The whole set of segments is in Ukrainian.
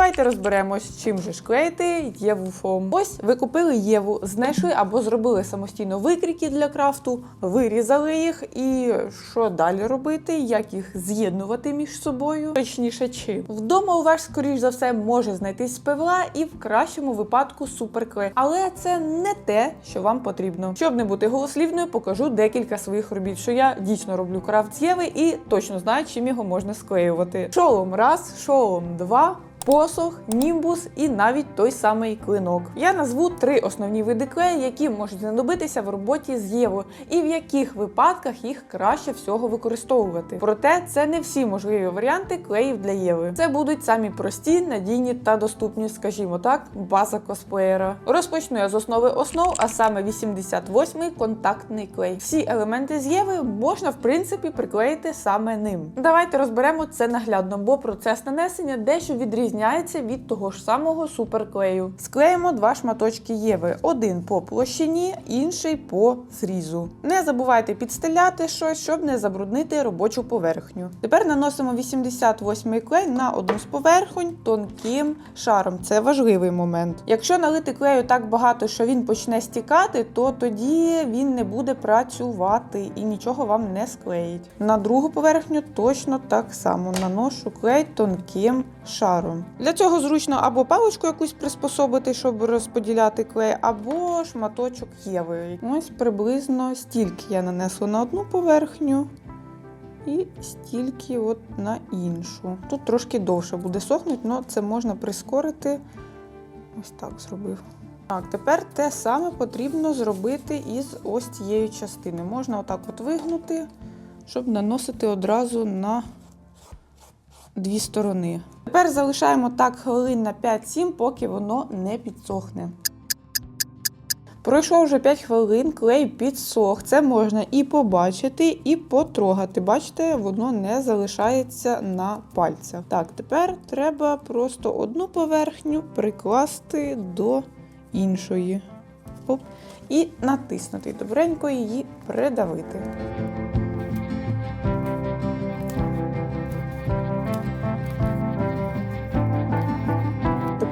Давайте розберемось, чим же ж клеїти Єву фом. Ось ви купили Єву, знайшли або зробили самостійно викрійки для крафту, вирізали їх, і що далі робити, як їх з'єднувати між собою, точніше, чим. Вдома у вас, скоріш за все, може знайтись ПВА і в кращому випадку суперклей. Але це не те, що вам потрібно. Щоб не бути голослівною, покажу декілька своїх робіт, що я дійсно роблю крафт з Єви і точно знаю, чим його можна склеювати. Шолом раз, шолом два. Посох, німбус і навіть той самий клинок. Я назву три основні види клею, які можуть знадобитися в роботі з Євою, і в яких випадках їх краще всього використовувати. Проте це не всі можливі варіанти клеїв для Єви. Це будуть самі прості, надійні та доступні, скажімо так, база косплеєра. Розпочну я з основи основ, а саме 88-й контактний клей. Всі елементи з Єви можна в принципі приклеїти саме ним. Давайте розберемо це наглядно, бо процес нанесення дещо відрізняється від того ж самого суперклею. Склеїмо два шматочки Єви: один по площині, інший по зрізу. Не забувайте підстеляти щось, щоб не забруднити робочу поверхню. Тепер наносимо 88 клей на одну з поверхонь тонким шаром. Це важливий момент. Якщо налити клею так багато, що він почне стікати, то тоді він не буде працювати і нічого вам не склеїть. На другу поверхню точно так само наношу клей тонким шаром. Для цього зручно або паличку якусь приспособити, щоб розподіляти клей, або шматочок єви. Ось приблизно стільки я нанесла на одну поверхню. І стільки от на іншу. Тут трошки довше буде сохнути, але це можна прискорити. Ось так зробив. Так, тепер те саме потрібно зробити із ось цією частиною. Можна отак от вигнути, щоб наносити одразу на дві сторони. Тепер залишаємо так хвилин на 5-7, поки воно не підсохне. Пройшло вже 5 хвилин, клей підсох. Це можна і побачити, і потрогати. Бачите, воно не залишається на пальцях. Так, тепер треба просто одну поверхню прикласти до іншої. Оп. І натиснути добренько її придавити.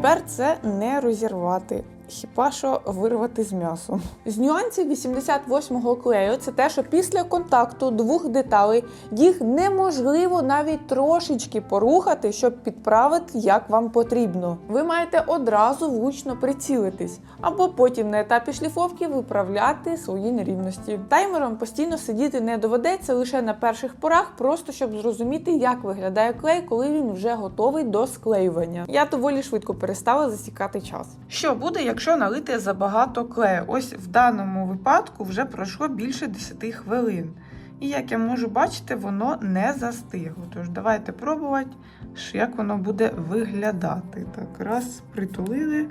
Тепер це не розірвати. Хіба що вирвати з м'ясом. З нюансів 88-го клею це те, що після контакту двох деталей їх неможливо навіть трошечки порухати, щоб підправити, як вам потрібно. Ви маєте одразу влучно прицілитись, або потім на етапі шліфовки виправляти свої нерівності. Таймером постійно сидіти не доведеться лише на перших порах, просто щоб зрозуміти, як виглядає клей, коли він вже готовий до склеювання. Я доволі швидко перестала засікати час. Що буде, якщо налити забагато клею? Ось в даному випадку вже пройшло більше 10 хвилин. І як я можу бачити, воно не застигло. Тож давайте пробувати, як воно буде виглядати. Так, раз, притулили,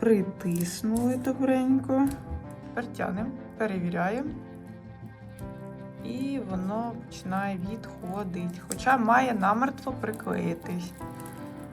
притиснули добренько. Тепер перевіряємо. І воно починає відходити. Хоча має намертво приклеїтись,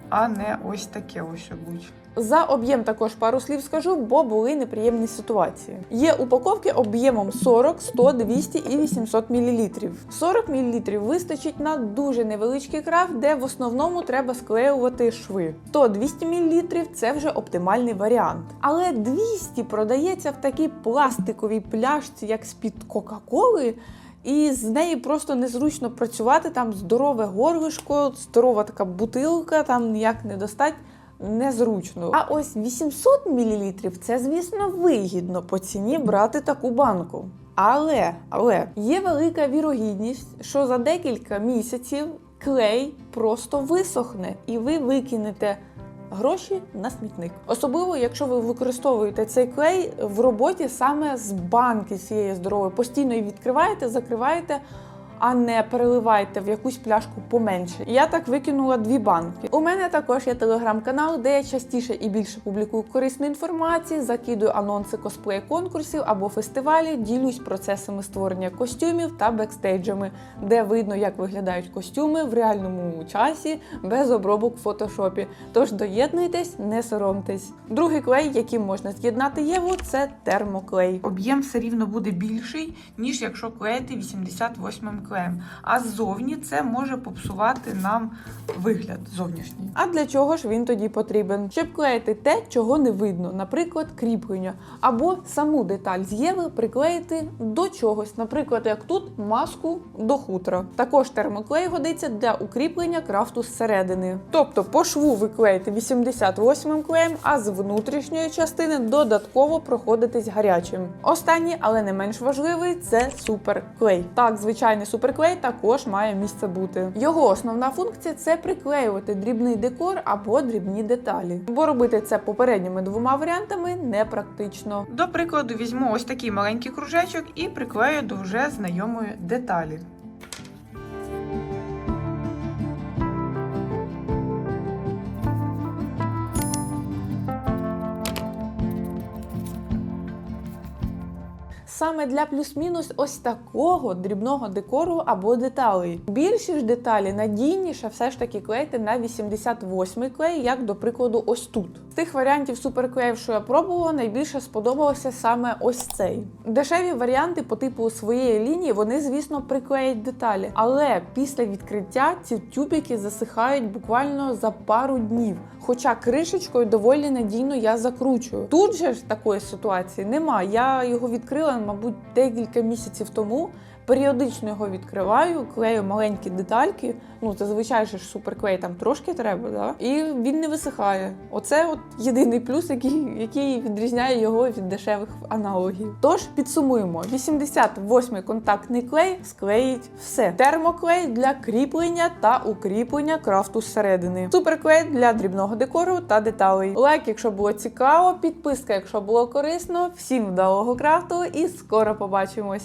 а не ось таке ось будь. За об'єм також пару слів скажу, бо були неприємні ситуації. Є упаковки об'ємом 40, 100, 200 і 800 мл. 40 мл вистачить на дуже невеличкий крафт, де в основному треба склеювати шви. 100-200 мл це вже оптимальний варіант. Але 200 продається в такій пластиковій пляшці, як з-під Кока-Коли. І з неї просто незручно працювати. Там здорове горлишко, здорова така бутилка, там ніяк не достать. Незручно. А ось 800 мл це, звісно, вигідно по ціні брати таку банку. Але, але є велика вірогідність, що за декілька місяців клей просто висохне, і ви викинете гроші на смітник. Особливо, якщо ви використовуєте цей клей в роботі саме з банки цієї здорової, постійно її відкриваєте, закриваєте. А не переливайте в якусь пляшку поменше. Я так викинула дві банки. У мене також є телеграм-канал, де я частіше і більше публікую корисну інформацію, закидую анонси косплей конкурсів або фестивалів, ділюсь процесами створення костюмів та бекстейджами, де видно, як виглядають костюми в реальному часі без обробок в фотошопі. Тож доєднуйтесь, не соромтесь. Другий клей, яким можна з'єднати Єву, це термоклей. Об'єм все рівно буде більший, ніж якщо клеїти 88 клеєм. Клеєм. А ззовні це може попсувати нам вигляд зовнішній. А для чого ж він тоді потрібен? Щоб клеїти те, чого не видно, наприклад, кріплення, або саму деталь з приклеїти до чогось, наприклад, як тут маску до хутра. Також термоклей годиться для укріплення крафту зсередини. Тобто по шву ви клеїте 88-м клеєм, а з внутрішньої частини додатково проходитись гарячим. Останній, але не менш важливий, це суперклей. Так, звичайний суперклей також має місце бути. Його основна функція це приклеювати дрібний декор або дрібні деталі. Бо робити це попередніми двома варіантами непрактично. До прикладу, візьму ось такий маленький кружечок і приклею до вже знайомої деталі. Саме для плюс-мінус ось такого дрібного декору або деталей. Більші ж деталі надійніше все ж таки клеїти на 88 клей, як до прикладу, ось тут. З тих варіантів суперклеїв, що я пробувала, найбільше сподобалося саме ось цей. Дешеві варіанти по типу своєї лінії, вони, звісно, приклеять деталі, але після відкриття ці тюбики засихають буквально за пару днів. Хоча кришечкою доволі надійно я закручую. Тут же ж такої ситуації нема. Я його відкрила, мабуть, декілька місяців тому. Періодично його відкриваю, клею маленькі детальки. Ну, зазвичай ж суперклей там трошки треба, да? і він не висихає. Оце от єдиний плюс, який, який відрізняє його від дешевих аналогів. Тож підсумуємо: 88-й контактний клей склеїть все. Термоклей для кріплення та укріплення крафту зсередини. Суперклей для дрібного декору та деталей. Лайк, якщо було цікаво, підписка, якщо було корисно. Всім вдалого крафту і скоро побачимось!